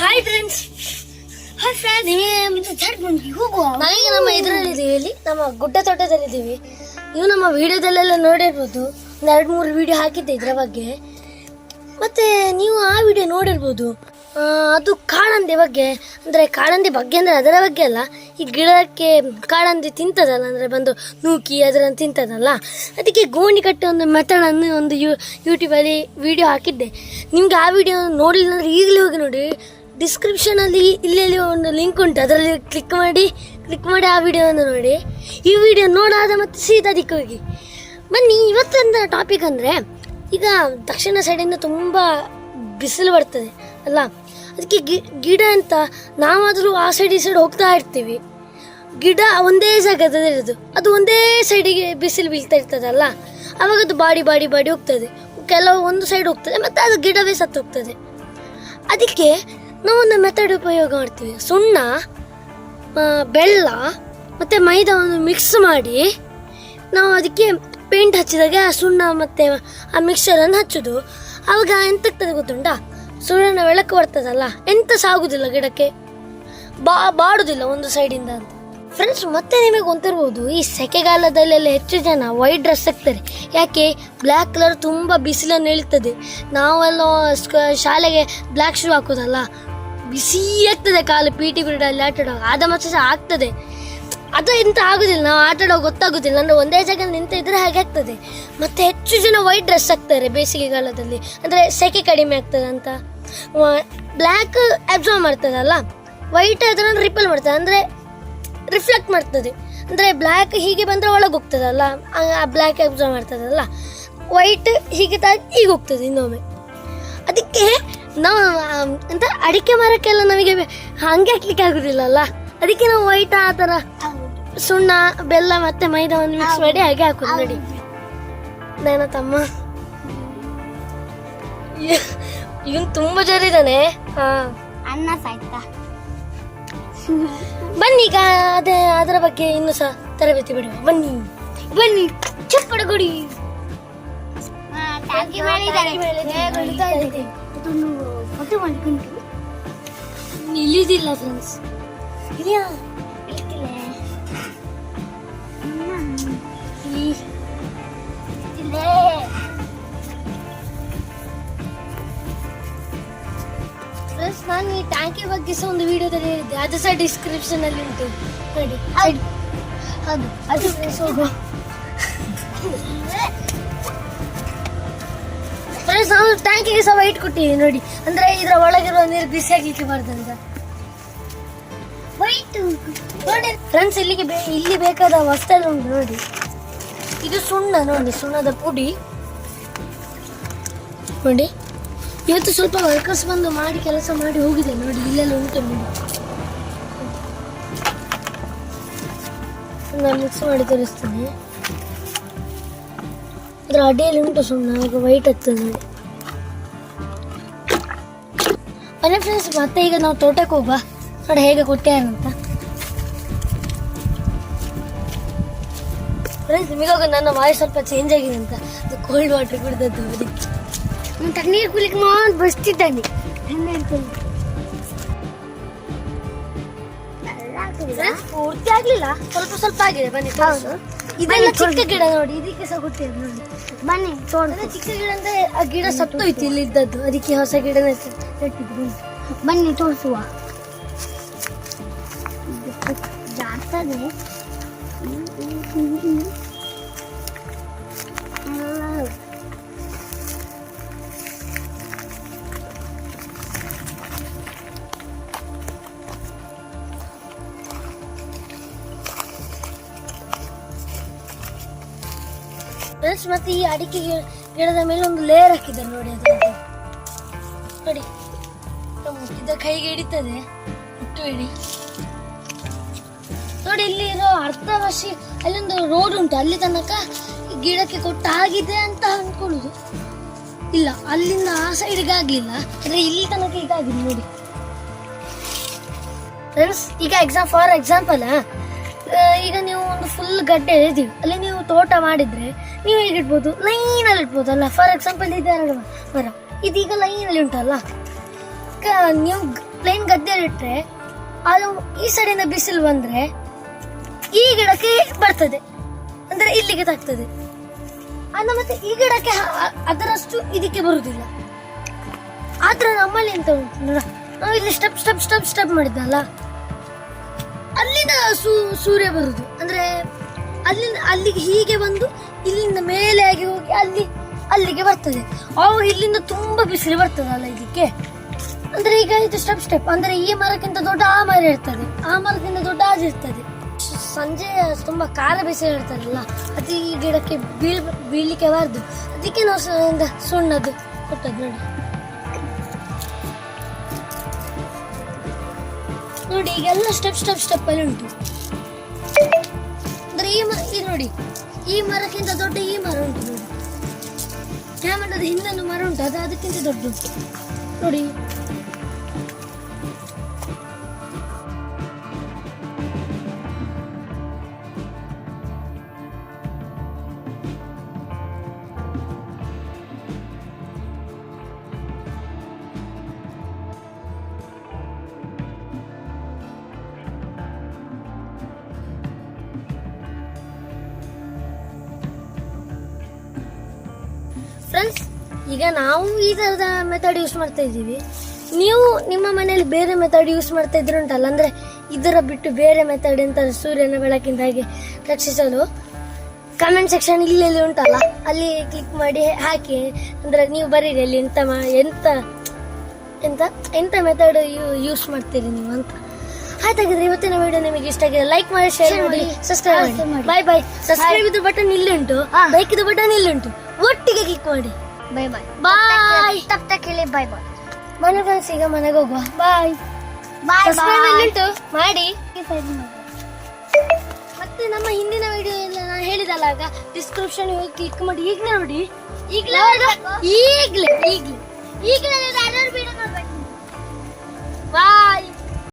Hi friends hi friends ನಿಮಗೆ ಹೋಗುವ ನಾವೀಗ ನಮ್ಮ ಇದರಲ್ಲಿದ್ದೀವಿ ಇಲ್ಲಿ. ನಮ್ಮ ಗುಡ್ಡ ತೋಟದಲ್ಲಿದ್ದೀವಿ. ನೀವು ನಮ್ಮ ವಿಡಿಯೋದಲ್ಲೆಲ್ಲ ನೋಡಿರ್ಬೋದು. ಒಂದು ಎರಡು ಮೂರು ವಿಡಿಯೋ ಹಾಕಿದ್ದೆ ಇದರ ಬಗ್ಗೆ. ಮತ್ತೆ ನೀವು ಆ ವಿಡಿಯೋ ನೋಡಿರ್ಬೋದು. ಅದು ಕಾಳಂದಿ ಬಗ್ಗೆ. ಅಂದರೆ ಕಾಳಂದಿ ಬಗ್ಗೆ ಅಂದರೆ ಅದರ ಬಗ್ಗೆ ಅಲ್ಲ. ಈ ಗಿಡಕ್ಕೆ ಕಾಳಂದಿ ತಿಂತದಲ್ಲ ಅಂದರೆ ಬಂದು ನೂಕಿ ಅದರನ್ನು ತಿಂತದಲ್ಲ. ಅದಕ್ಕೆ ಗೋಣಿ ಕಟ್ಟಿ ಒಂದು ಮೆಥಡನ್ನು ಒಂದು ಯೂ ಯೂಟ್ಯೂಬಲ್ಲಿ ವಿಡಿಯೋ ಹಾಕಿದ್ದೆ. ನಿಮ್ಗೆ ಆ ವಿಡಿಯೋ ನೋಡಿಲ್ಲ ಅಂದರೆ ಈಗಲೇ ಹೋಗಿ ನೋಡಿ. ಡಿಸ್ಕ್ರಿಪ್ಷನಲ್ಲಿ ಇಲ್ಲೆಲ್ಲಿ ಒಂದು ಲಿಂಕ್ ಉಂಟು. ಅದರಲ್ಲಿ ಕ್ಲಿಕ್ ಮಾಡಿ ಕ್ಲಿಕ್ ಮಾಡಿ ಆ ವಿಡಿಯೋವನ್ನು ನೋಡಿ. ಈ ವಿಡಿಯೋ ನೋಡಾದ ಮತ್ತು ಸೀದಾ ದಿಕ್ಕೋಗಿ ಬನ್ನಿ, ಇವತ್ತೊಂದು ಟಾಪಿಕ್ ಅಂದರೆ, ಈಗ ದಕ್ಷಿಣ ಸೈಡಿಂದ ತುಂಬ ಬಿಸಿಲು ಬರ್ತದೆ, ಅಲ್ಲ? ಅದಕ್ಕೆ ಗಿಡ ಅಂತ ನಾವಾದರೂ ಆ ಸೈಡ್ ಈ ಸೈಡ್ ಹೋಗ್ತಾ ಇರ್ತೀವಿ. ಗಿಡ ಒಂದೇ ಜಾಗದಲ್ಲಿ ಇರೋದು. ಅದು ಒಂದೇ ಸೈಡಿಗೆ ಬಿಸಿಲು ಬೀಳ್ತಾ ಇರ್ತದಲ್ಲ ಅವಾಗ ಅದು ಬಾಡಿ ಬಾಡಿ ಬಾಡಿ ಹೋಗ್ತದೆ. ಕೆಲವು ಒಂದು ಸೈಡ್ ಹೋಗ್ತದೆ, ಮತ್ತು ಅದು ಗಿಡವೇ ಸತ್ತು ಹೋಗ್ತದೆ. ಅದಕ್ಕೆ ನಾವೊಂದು ಮೆಥಡ್ ಉಪಯೋಗ ಮಾಡ್ತೀವಿ. ಸುಣ್ಣ ಬೆಲ್ಲ ಮತ್ತು ಮೈದಾವನ್ನು ಮಿಕ್ಸ್ ಮಾಡಿ ನಾವು ಅದಕ್ಕೆ ಪೇಂಟ್ ಹಚ್ಚಿದಾಗ ಆ ಸುಣ್ಣ ಮತ್ತು ಆ ಮಿಕ್ಸರನ್ನು ಹಚ್ಚೋದು. ಆವಾಗ ಎಂತಾಗ್ತದೆ ಗೊತ್ತುಂಟಾ? ಸೂರ್ಯನ ಬೆಳಕು ಬರ್ತದಲ್ಲ, ಎಂತ ಸಾಗುದಿಲ್ಲ ಗಿಡಕ್ಕೆ? ಬಾ, ಬಾಡುದಿಲ್ಲ ಒಂದು ಸೈಡಿಂದ ಅಂತ. ಫ್ರೆಂಡ್ಸ್ ಮತ್ತೆ ನಿಮಗೆ ಗೊತ್ತಿರ್ಬೋದು, ಈ ಸೆಕೆಗಾಲದಲ್ಲೆಲ್ಲ ಹೆಚ್ಚು ಜನ ವೈಟ್ ಡ್ರೆಸ್ ಹಾಕ್ತಾರೆ. ಯಾಕೆ? ಬ್ಲ್ಯಾಕ್ ಕಲರ್ ತುಂಬ ಬಿಸಿಲನ್ನು ಇಳಿತದೆ ನಾವೆಲ್ಲ ಶಾಲೆಗೆ ಬ್ಲ್ಯಾಕ್ ಶೂ ಹಾಕೋದಲ್ಲ ಬಿಸಿ ಆಗ್ತದೆ ಕಾಲು ಪಿ ಟಿ ಪೀರಿಯಡಲ್ಲಿ ಆಟ ಆಡುವಾಗ ಆದ ಮತ್ತೆ ಸಹ ಆಗ್ತದೆ. ಅದು ಎಂತ ಆಗುದಿಲ್ಲ, ನಾವು ಆಟ ಆಡುವಾಗ ಗೊತ್ತಾಗುದಿಲ್ಲ. ಅಂದ್ರೆ ಒಂದೇ ಜಾಗ ನಿಂತ ಇದ್ರೆ ಹಾಗೆ ಆಗ್ತದೆ. ಮತ್ತೆ ಹೆಚ್ಚು ಜನ ವೈಟ್ ಡ್ರೆಸ್ ಹಾಕ್ತಾರೆ ಬೇಸಿಗೆಗಾಲದಲ್ಲಿ ಅಂದ್ರೆ ಸೆಕೆ ಕಡಿಮೆ ಆಗ್ತದೆ ಅಂತ. ಬ್ಲ್ಯಾಕ್ ಅಬ್ಸರ್ವ್ ಮಾಡ್ತದಲ್ಲ ವೈಟ್ ಅದನ್ನು ರಿಪಲ್ ಮಾಡ್ತದೆ. ಅಂದ್ರೆ ರಿಫ್ಲೆಕ್ಟ್ ಮಾಡ್ತದೆ. ಅಂದ್ರೆ ಬ್ಲ್ಯಾಕ್ ಹೀಗೆ ಬಂದ್ರೆ ಒಳಗೆ ಹೋಗ್ತದಲ್ಲ ಆ ಬ್ಲ್ಯಾಕ್ ಅಬ್ಸರ್ವ್ ಮಾಡ್ತದಲ್ಲ ವೈಟ್ ಹೀಗೆ ತಾಗಿ ಈಗ ಹೋಗ್ತದೆ ಇನ್ನೊಮ್ಮೆ. ಅದಕ್ಕೆ ನಾವು ಅಂತ ಎಂತ ಅಡಿಕೆ ಮರಕ್ಕೆಲ್ಲ ನಮಗೆ ಹಂಗೆ ಹಾಕ್ಲಿಕ್ಕೆ ಆಗುದಿಲ್ಲಲ್ಲ? ಅದಕ್ಕೆ ನಾವು ವೈಟ್ ಆ ಥರ ಸುಣ್ಣ ಬೆಲ್ಲ ಮತ್ತೆ ಮೈದಾವನ್ನು ಮಿಕ್ಸ್ ಮಾಡಿ ಹಾಗೆ ಹಾಕುದು ನೋಡಿ. ನನ್ನ ತಮ್ಮ. ಇವನ್ ತುಂಬಾ ಜರಿದಾನೆ. ಅನ್ನ ಸಾಯ್ತಾ. ಬನ್ನಿ ಈಗ ಅದೇ ಅದರ ಬಗ್ಗೆ ಇನ್ನು ಸಹ ತರಬೇತಿ ಬಿಡಿ ಬನ್ನಿ ಬನ್ನಿ ಚಪ್ಪಡ ಕೊಡಿ. ಟ್ಯಾಂಕಿ ಮಾಡಿದ್ದಾರೆ. ಹೇಳ್ತಾ ಇದ್ದೀನಿ. ಅದೊಂದು ಫೋಟೋ ಮಾಡ್ಕೊಂಡು ಇಳಿದಿಲ್ಲ ಫ್ರೆಂಡ್ಸ್ ಇಲ್ಲಿಯಾ ಇರ್ತಿಲ್ಲ ಇಲ್ಲಿ ಇಲ್ಲೇ ಫ್ರೆಂಡ್ಸ್ ನಾನು ಈ ಟ್ಯಾಂಕಿ ಬಗ್ಗೆ ಸಹ ಒಂದು ವಿಡಿಯೋದಲ್ಲಿ ಹೇಳಿದ್ದೆ. ಅದು ಸಹ ಡಿಸ್ಕ್ರಿಪ್ಷನ್ ಅಲ್ಲಿ ಉಂಟು. ನೋಡಿ ಹೌದು. ಹೌದು, ಅದು friends ಟ್ಯಾಂಕಿಗೆ ಸಹ ವೈಟ್ ಕೊಟ್ಟಿದ್ದೀವಿ ನೋಡಿ. ಅಂದ್ರೆ ಇದರ ಒಳಗಿರುವ ನೀರು ಬಿಸಿ ಆಗ್ಲಿಕ್ಕೆ ವೈಟ್ ನೋಡಿ ಫ್ರೆಂಡ್ಸ್ ಇಲ್ಲಿಗೆ ಇಲ್ಲಿ ಬೇಕಾದ ವಸ್ತೆಲ್ಲ ಉಂಟು, ನೋಡಿ. ಇದು ಸುಣ್ಣ, ನೋಡಿ, ಸುಣ್ಣದ ಪುಡಿ. ನೋಡಿ. ಇವತ್ತು ಸ್ವಲ್ಪ ವರ್ಕರ್ಸ್ ಬಂದು ಮಾಡಿ ಕೆಲಸ ಮಾಡಿ ಹೋಗಿದೆ, ನೋಡಿ, ಇಲ್ಲೆಲ್ಲ ಉಂಟು, ನೋಡಿ. ನಾನು ಮಿಕ್ಸ್ ಮಾಡಿ ತೋರಿಸ್ತೇನೆ. ಅದರ ಅಡಿಯಲ್ಲಿ ಉಂಟು ಸುಣ್ಣ ಆಗ ವೈಟ್ ಆಗ್ತದೆ ನೋಡಿ. ಅದೇ ಫ್ರೆಂಡ್ಸ್ ಮತ್ತೆ ಈಗ ನಾವು ತೋಟಕ್ಕೆ ಹೋಗುವ. ನೋಡಿ ಹೇಗೆ ಕೊಟ್ಟ್ಯಾರಂತ ಫ್ರೆಂಡ್ಸ್ ನಿಮಗಾಗ ನನ್ನ ವಾಯ್ಸ್ ಸ್ವಲ್ಪ ಚೇಂಜ್ ಆಗಿದೆ ಅಂತ. ಅದು ಕೋಲ್ಡ್ ವಾಟರ್ ಕುಡಿದದ್ದು ಅದಕ್ಕೆ ನಾನು ತಣ್ಣೀರು ಕುಲಿಕ್ ಮಾಡಿ ಬಸ್ತಿದ್ದಾನೆ. ಹೆಂಗೆ ಪೂರ್ತಿ ಆಗ್ಲಿಲ್ಲ ಸ್ವಲ್ಪ ಸ್ವಲ್ಪ ಆಗಿದೆ ಬನ್ನಿ. ಇದೆಲ್ಲ ಚಿಕ್ಕ ಗಿಡ ನೋಡಿ ಇದಕ್ಕೆ ಸಹ ನೋಡಿ. ಬನ್ನಿ ತೋರಿಸಿ. ಚಿಕ್ಕ ಗಿಡ ಅಂದ್ರೆ ಆ ಗಿಡ ಸತ್ತೋಯ್ತು ಇಲ್ಲಿ ಇದ್ದದ್ದು. ಅದಕ್ಕೆ ಹೊಸ ಗಿಡ ಬನ್ನಿ. ತೋರಿಸುವ. ಜಾರ್ತದೆ ಫ್ರೆಂಡ್ಸ್ ಮತ್ತೆ ಈ ಅಡಿಕೆ ಗಿಡದ ಮೇಲೆ ಒಂದು ಲೇಯರ್ ಹಾಕಿದ್ದಾರೆ ನೋಡಿ ಅದು ನೋಡಿ. ಇದ ಕೈಗೆ ಹಿಡಿತದೆ. ಹಿಡಿ. ನೋಡಿ, ಇಲ್ಲಿ ಇರೋ ಅರ್ಧ ವರ್ಷ ಅಲ್ಲೊಂದು ರೋಡ್ ಉಂಟು. ಅಲ್ಲಿ ತನಕ ಗಿಡಕ್ಕೆ ಕೊಟ್ಟ ಆಗಿದೆ ಅಂತ ಅನ್ಕೊಳ್ಳುದು. ಇಲ್ಲ, ಅಲ್ಲಿಂದ ಆ ಸೈಡ್ಗೆ ಆಗ್ಲಿಲ್ಲ. ಅಂದ್ರೆ ಇಲ್ಲಿ ತನಕ ಈಗ ಆಗಿದೆ ನೋಡಿ. ಫ್ರೆಂಡ್ಸ್ ಈಗ ಎಕ್ಸಾಮ್ ಫಾರ್ ಎಕ್ಸಾಂಪಲ್ ಈಗ ನೀವು ಒಂದು ಫುಲ್ ಗಡ್ಡೆ ಇದೀವಿ ಅಲ್ಲಿ ನೀವು ತೋಟ ಮಾಡಿದ್ರೆ ನೀವು ಹೇಗಿಡ್ಬೋದು ಲೈನಲ್ಲಿ ಇಡ್ಬೋದಲ್ಲ ಫಾರ್ ಎಕ್ಸಾಂಪಲ್ ಇದು ಎರಡು ಮರ. ಇದೀಗ ಲೈನಲ್ಲಿ ಉಂಟಲ್ಲ? ಕ- ನೀವು ಪ್ಲೇನ್ ಗದ್ದೆಯಲ್ಲಿ ಇಟ್ಟರೆ ಅದು ಈ ಸೈಡಿಂದ ಬಿಸಿಲು ಬಂದ್ರೆ, ಈ ಗಿಡಕ್ಕೆ ಬರ್ತದೆ. ಅಂದ್ರೆ ಇಲ್ಲಿಗೆ ತಾಗ್ತದೆ. ಅಲ್ಲ, ಮತ್ತೆ ಈ ಗಿಡಕ್ಕೆ ಅದರಷ್ಟು ಇದಕ್ಕೆ ಬರುವುದಿಲ್ಲ ಆದ್ರೆ ನಮ್ಮಲ್ಲಿ ಎಂತ ಉಂಟು ನೋಡ. ನಾವು ಇಲ್ಲಿ ಸ್ಟೆಪ್ ಸ್ಟೆಪ್ ಸ್ಟೆಪ್ ಸ್ಟೆಪ್ ಮಾಡಿದ್ದಲ್ಲ? ಅಲ್ಲಿಂದ ಸೂರ್ಯ ಬರುದು. ಅಂದ್ರೆ ಅಲ್ಲಿಂದ ಅಲ್ಲಿಗೆ ಹೀಗೆ ಬಂದು ಇಲ್ಲಿಂದ ಮೇಲೆ ಆಗಿ ಹೋಗಿ ಅಲ್ಲಿ, ಅಲ್ಲಿಗೆ ಬರ್ತದೆ. ಅವಾಗ ಇಲ್ಲಿಂದ ತುಂಬಾ ಬಿಸಿಲು ಬರ್ತದಲ್ಲ ಇದಕ್ಕೆ ಅಂದ್ರೆ ಈಗ ಇದು ಸ್ಟೆಪ್ ಸ್ಟೆಪ್ ಅಂದ್ರೆ ಈ ಮರಕ್ಕಿಂತ ದೊಡ್ಡ ಆ ಮರ ಇರ್ತದೆ. ಆ ಮರಕ್ಕಿಂತ ದೊಡ್ಡ ಅದು ಇರ್ತದೆ. ಸಂಜೆ ತುಂಬಾ ಕಾಲ ಬಿಸಿಲು ಇರ್ತದಲ್ಲ ಅದು ಈ ಗಿಡಕ್ಕೆ ಬೀಳ್, ಬೀಳ್ಲಿಕ್ಕೆ ಬಾರ್ದು. ಅದಕ್ಕೆ ನಾವು ಸುಣ್ಣದು ಕೊಟ್ಟದ್ದು ನೋಡಿ. ನೋಡಿ, ಈಗೆಲ್ಲ ಸ್ಟೆಪ್ ಸ್ಟೆಪ್ ಸ್ಟೆಪ್ ಅಲ್ಲಿ ಉಂಟು. ಅಂದ್ರೆ ಈ ನೋಡಿ. ಈ ಮರಕ್ಕಿಂತ ದೊಡ್ಡ ಈ ಮರ ಉಂಟು ನೋಡಿ. ಕ್ಯಾಮರದ ಹಿಂದೊಂದು ಮರ ಉಂಟು, ಅದು ಅದಕ್ಕಿಂತ ದೊಡ್ಡ ನೋಡಿ. ಫ್ರೆಂಡ್ಸ್ ಈಗ ನಾವು ಈ ಥರದ ಮೆಥಡ್ ಯೂಸ್ ಮಾಡ್ತಾ ಇದ್ದೀವಿ. ನೀವು ನಿಮ್ಮ ಮನೆಯಲ್ಲಿ ಬೇರೆ ಮೆಥಡ್ ಯೂಸ್ ಮಾಡ್ತಾ ಇದ್ರು ಉಂಟಲ್ಲ, ಅಂದರೆ ಇದರ ಬಿಟ್ಟು ಬೇರೆ ಮೆಥಡ್ ಅಂತ ಸೂರ್ಯನ ಬೆಳಕಿಂದ ಹಾಗೆ ರಕ್ಷಿಸಲು ಕಮೆಂಟ್ ಸೆಕ್ಷನ್ ಇಲ್ಲಿ ಉಂಟಲ್ಲ, ಅಲ್ಲಿ ಕ್ಲಿಕ್ ಮಾಡಿ ಹಾಕಿ, ಅಂದರೆ ನೀವು ಬರೀರಿ ಅಲ್ಲಿ ಎಂತ ಮಾ- ಎಂತ ಎಂತ ಎಂಥ ಮೆಥಡ್ ಯೂಸ್ ಮಾಡ್ತೀರಿ ನೀವು ಅಂತ. ಆಯ್ತಾಗಿದ್ರೆ ಇವತ್ತಿನ ವಿಡಿಯೋ ನಿಮಗೆ ಇಷ್ಟ ಆಗಿದೆ ಲೈಕ್ ಮಾಡಿ ಶೇರ್ ಮಾಡಿ ಸಬ್ಸ್ಕ್ರೈಬ್ ಮಾಡಿ. ಬಾಯ್ ಬಾಯ್ ಸಬ್ಸ್ಕ್ರೈಬ್ ಇದು ಬಟನ್ ಇಲ್ಲಿ ಉಂಟು. ಲೈಕ್ ಇದು ಬಟನ್ ಇಲ್ಲಿ ಉಂಟು. ಒಟ್ಟಿಗೆ ಕ್ಲಿಕ್ ಮಾಡಿ. ಬಾಯ್ ಬಾಯ್ ಬಾಯ್ ತಪ್ಪ ಕೇಳಿ ಬಾಯ್ ಬಾಯ್ ಮನೆ ಫ್ರೆಂಡ್ಸ್ ಈಗ ಮನೆಗೆ ಹೋಗುವ. ಬಾಯ್ ಬಾಯ್ ಸಬ್ಸ್ಕ್ರೈಬ್ ಇಲ್ಲಿ ಉಂಟು? ಮಾಡಿ. ಮತ್ತೆ ನಮ್ಮ ಹಿಂದಿನ ವಿಡಿಯೋ ಎಲ್ಲ ನಾನು ಹೇಳಿದಲ್ಲ ಆಗ ಡಿಸ್ಕ್ರಿಪ್ಷನ್ ಹೋಗಿ ಕ್ಲಿಕ್ ಮಾಡಿ. ಈಗಲೇ ನೋಡಿ. ಈಗಲೇ ಈಗಲೇ ಈಗಲೇ. ಈಗಲೇ ವಿಡಿಯೋ ನೋಡ್ಬೇಕು? ಬಾಯ್